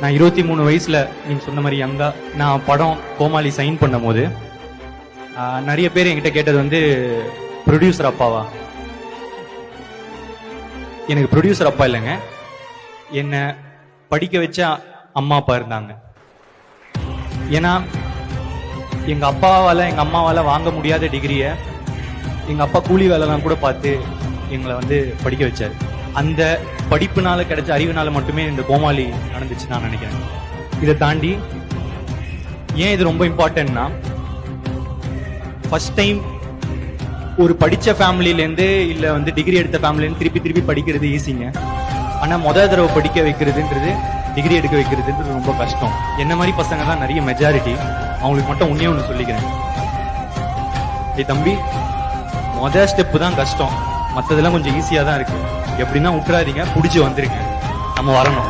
நான் இருபத்தி மூணு வயசுல நீங்க சொன்ன மாதிரி யங்கா நான் படம் கோமாளி சைன் பண்ணும் போது நிறைய பேர் என்கிட்ட கேட்டது வந்து ப்ரொடியூசர் அப்பாவா? எனக்கு ப்ரொடியூசர் அப்பா இல்லைங்க. என்னை படிக்க வச்ச அம்மா அப்பா இருந்தாங்க. ஏன்னா எங்க அப்பாவால எங்க அம்மாவால வாங்க முடியாத டிகிரியை எங்க அப்பா கூலி வேலைலாம் கூட பார்த்து எங்களை வந்து படிக்க வச்சாரு. அந்த படிப்புனால கிடைச்ச அறிவுனால மட்டுமே இந்த கோமாளி நடந்துச்சு நான் நினைக்கிறேன். இதை தாண்டி ஏன் இது ரொம்ப இம்பார்ட்டன்ட்னா ஃபர்ஸ்ட் டைம் ஒரு படிச்ச ஃபேமிலியிலேருந்து இல்லை வந்து டிகிரி எடுத்த ஃபேமிலிலேருந்து திருப்பி திருப்பி படிக்கிறது ஈஸிங்க ஆனால் முத தடவை படிக்க வைக்கிறதுன்றது டிகிரி எடுக்க வைக்கிறதுன்றது ரொம்ப கஷ்டம். என்ன மாதிரி பசங்க தான் நிறைய மெஜாரிட்டி அவங்களுக்கு மட்டும் உன்னே ஒன்று சொல்லிக்கிறேன். ஏ தம்பி முத ஸ்டெப்பு தான் கஷ்டம். மற்றதெல்லாம் கொஞ்சம் ஈஸியாக தான் இருக்குது எப்படின்னா விட்டுறாதீங்க பிடிச்சி வந்துருங்க. நம்ம வரணும்.